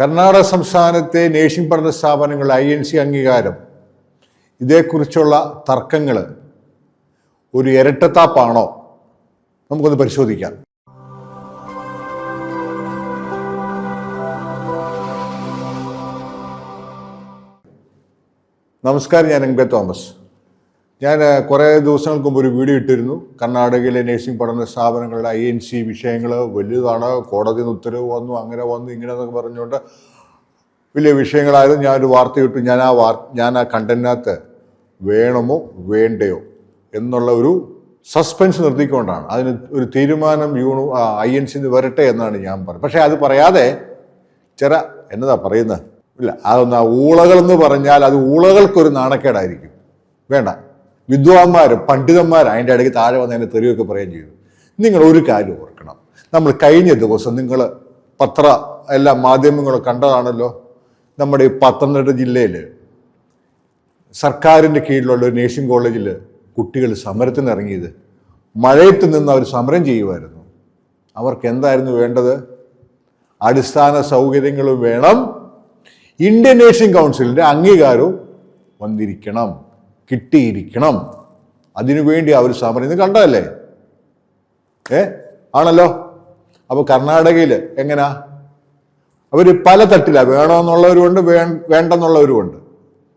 കർണാടക സംസ്ഥാനത്തെ നേഴ്സിംഗ് പഠന സ്ഥാപനങ്ങൾ ഐ എൻ സി അംഗീകാരം. ഇതേക്കുറിച്ചുള്ള തർക്കങ്ങൾ ഒരു ഇരട്ടത്താപ്പാണോ? നമുക്കൊന്ന് പരിശോധിക്കാം. നമസ്കാരം ഞാൻ എൻ തോമസ്. ഞാൻ കുറേ ദിവസങ്ങൾക്ക് മുമ്പ് ഒരു വീഡിയോ ഇട്ടിരുന്നു. കർണാടകയിലെ നഴ്സിംഗ് പഠന സ്ഥാപനങ്ങളുടെ ഐ എൻ സി വിഷയങ്ങൾ വലുതാണ് കോടതി ഉത്തരവ് വന്നു അങ്ങനെ വന്നു ഇങ്ങനെ എന്നൊക്കെ പറഞ്ഞുകൊണ്ട് വലിയ വിഷയങ്ങളായിരുന്നു ഞാനൊരു വാർത്ത ഇട്ടു. ഞാൻ ആ വാർ ഞാൻ ആ കണ്ടന്റിനകത്ത് വേണമോ വേണ്ടയോ എന്നുള്ള ഒരു സസ്പെൻസ് നിർത്തിക്കൊണ്ടാണ്. അതിന് ഒരു തീരുമാനം യൂണു ഐ എൻ സിന്ന് വരട്ടെ എന്നാണ് ഞാൻ പറഞ്ഞത്. പക്ഷേ അത് പറയാതെ ചില എന്നതാ പറയുന്നത്? ഇല്ല അതൊന്ന് ഊളകൾ എന്ന് പറഞ്ഞാൽ അത് ഊളകൾക്കൊരു നാണക്കേടായിരിക്കും. വേണ്ട. വിദ്വാൻമാർ പണ്ഡിതന്മാർ അതിന്റെ ഇടയ്ക്ക് താഴെ വന്ന് അതിന്റെ തെറിയൊക്കെ പറയുകയും ചെയ്തു. നിങ്ങൾ ഒരു കാര്യം ഓർക്കണം. നമ്മൾ കഴിഞ്ഞ ദിവസം നിങ്ങൾ പത്ര എല്ലാ മാധ്യമങ്ങളും കണ്ടതാണല്ലോ. നമ്മുടെ ഈ പത്തനംതിട്ട ജില്ലയിൽ സർക്കാരിന്റെ കീഴിലുള്ള ഒരു നേഴ്സിംഗ് കോളേജിൽ കുട്ടികൾ സമരത്തിന് ഇറങ്ങിയത്. മഴയത്ത് നിന്ന് അവർ സമരം ചെയ്യുമായിരുന്നു. അവർക്ക് എന്തായിരുന്നു വേണ്ടത്? അടിസ്ഥാന സൗകര്യങ്ങളും വേണം. ഇന്ത്യൻ നേഴ്സിംഗ് കൗൺസിലിന്റെ അംഗീകാരവും വന്നിരിക്കണം. കിട്ടിയിരിക്കണം. അതിനുവേണ്ടി അവർ സമരം ഇത് കണ്ടതല്ലേ? ഏ? ആണല്ലോ? അപ്പോൾ കർണാടകയിൽ എങ്ങനാ? അവർ പല തട്ടിലാണ് വേണമെന്നുള്ളവരുമുണ്ട് വേ വേണ്ടെന്നുള്ളവരുമുണ്ട്.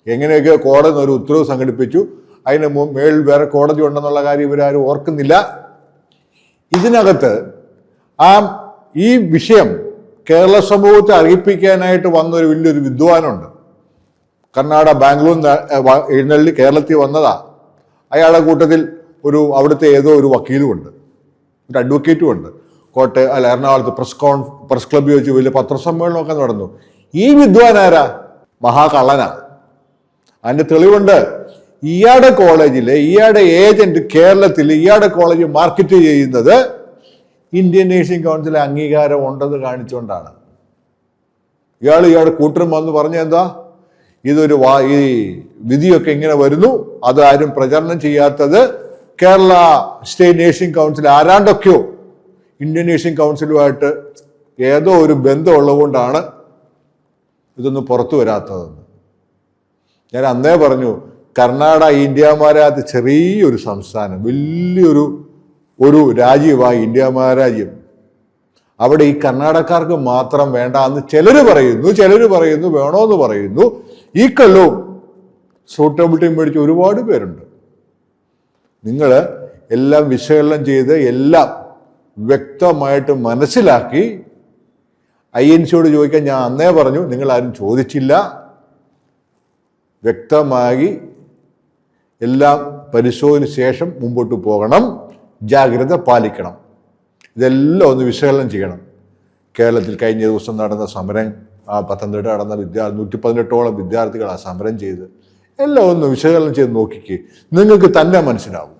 എങ്ങനെയൊക്കെ കോടതി ഒരു ഉത്തരവ് സംഘടിപ്പിച്ചു. അതിന് മേളിൽ വേറെ കോടതി ഉണ്ടെന്നുള്ള കാര്യം ഇവരാരും ഓർക്കുന്നില്ല. ഇതിനകത്ത് ആ ഈ വിഷയം കേരള സമൂഹത്തെ അറിയിപ്പിക്കാനായിട്ട് വന്നൊരു വലിയൊരു വിദ്വാനുണ്ട്. കർണാടക ബാംഗ്ലൂർ എഴുന്നള്ളി കേരളത്തിൽ വന്നതാ. അയാളുടെ കൂട്ടത്തിൽ ഒരു അവിടുത്തെ ഏതോ ഒരു വക്കീലുമുണ്ട്. ഒരു അഡ്വക്കേറ്റും ഉണ്ട്. കോട്ടയം അല്ല എറണാകുളത്ത് പ്രസ് കോൺ പ്രസ് ക്ലബ്ബിൽ വെച്ച് വലിയ പത്രസമ്മേളനമൊക്കെ നടന്നു. ഈ വിദ്വാൻ ആരാ? മഹാകള്ളനാ. അതിന്റെ തെളിവുണ്ട്. ഇയാളുടെ കോളേജിൽ ഇയാളുടെ ഏജന്റ് കേരളത്തിൽ ഇയാളുടെ കോളേജ് മാർക്കറ്റ് ചെയ്യുന്നത് ഇന്ത്യൻ നേഴ്സിംഗ് കൗൺസിൽ അംഗീകാരം ഉണ്ടെന്ന് കാണിച്ചുകൊണ്ടാണ്. ഇയാൾ ഇയാളുടെ കൂട്ടരും വന്ന് പറഞ്ഞ എന്താ? ഇതൊരു വാ ഈ വിധിയൊക്കെ ഇങ്ങനെ വരുന്നു. അത് ആരും പ്രചരണം ചെയ്യാത്തത് കേരള സ്റ്റേറ്റ് നേഴ്സിംഗ് കൗൺസിൽ ആരാണ്ടൊക്കെയോ ഇന്ത്യൻ നേഴ്സിംഗ് കൗൺസിലുമായിട്ട് ഏതോ ഒരു ബന്ധമുള്ളതുകൊണ്ടാണ് ഇതൊന്നും പുറത്തു വരാത്തതെന്ന്. ഞാൻ അന്നേ പറഞ്ഞു കർണാടക ഇന്ത്യമാരാജ് ചെറിയൊരു സംസ്ഥാനം വലിയൊരു ഒരു രാജ്യമായി ഇന്ത്യ മഹാരാജ്യം അവിടെ ഈ കർണാടകക്കാർക്ക് മാത്രം വേണ്ട എന്ന് ചിലർ പറയുന്നു ചിലർ പറയുന്നു വേണോന്ന് പറയുന്നു. ഈ കൊല്ലവും ടീം മേടിച്ച ഒരുപാട് പേരുണ്ട്. നിങ്ങൾ എല്ലാം വിശകലനം ചെയ്ത് എല്ലാം വ്യക്തമായിട്ട് മനസ്സിലാക്കി ഐ എൻ സിയോട് ചോദിക്കാൻ ഞാൻ അന്നേ പറഞ്ഞു നിങ്ങൾ ആരും ചോദിച്ചില്ല. വ്യക്തമായി എല്ലാം പരിശോധന ശേഷം മുമ്പോട്ട് പോകണം ജാഗ്രത പാലിക്കണം. ഇതെല്ലാം ഒന്ന് വിശകലനം ചെയ്യണം. കേരളത്തിൽ കഴിഞ്ഞ ദിവസം നടന്ന സമരം ആ പത്തനംതിട്ട നടന്ന വിദ്യാ നൂറ്റി പതിനെട്ടോളം വിദ്യാർത്ഥികൾ ആ സമരം ചെയ്ത് എല്ലാം ഒന്ന് വിശകലനം ചെയ്ത് നോക്കിക്ക്. നിങ്ങൾക്ക് തന്നെ മനസ്സിലാവും.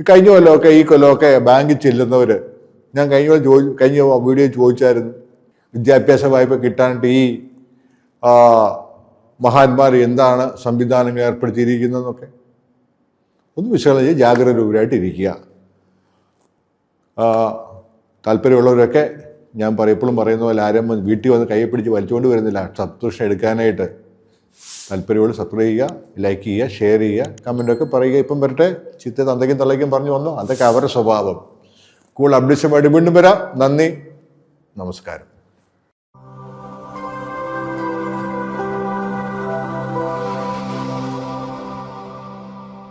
കഴിഞ്ഞ കൊല്ലമൊക്കെ ഈ കൊല്ലമൊക്കെ ബാങ്കിൽ ചെല്ലുന്നവർ ഞാൻ കഴിഞ്ഞ കൊല്ലം ചോദി കഴിഞ്ഞ വീഡിയോ ചോദിച്ചായിരുന്നു. വിദ്യാഭ്യാസ വായ്പ കിട്ടാനായിട്ട് ഈ മഹാന്മാർ എന്താണ് സംവിധാനങ്ങൾ ഏർപ്പെടുത്തിയിരിക്കുന്നതെന്നൊക്കെ ഒന്ന് വിശകലനം ചെയ്ത് ജാഗ്രതരൂപരായിട്ട് ഇരിക്കുക ആ, താല്പര്യമുള്ളവരൊക്കെ ഞാൻ പറയപ്പോഴും പറയുന്ന പോലെ ആരും വീട്ടിൽ വന്ന് കൈ പിടിച്ച് വലിച്ചുകൊണ്ട് വരുന്നില്ല. സബ്സ്ക്രിപ്ഷൻ എടുക്കാനായിട്ട്. താല്പര്യമുള്ള സബ്സ്ക്രൈബ് ചെയ്യുക ലൈക്ക് ചെയ്യുക ഷെയർ ചെയ്യുക കമന്റൊക്കെ പറയുക. ഇപ്പം വരട്ടെ. ചിത്ത തന്തയ്ക്കും തള്ളയ്ക്കും പറഞ്ഞു വന്നു? അതൊക്കെ അവരുടെ സ്വഭാവം. കൂടുതൽ അപ്ഡേഷനുമായിട്ട് വീണ്ടും വരാം. നന്ദി. നമസ്കാരം.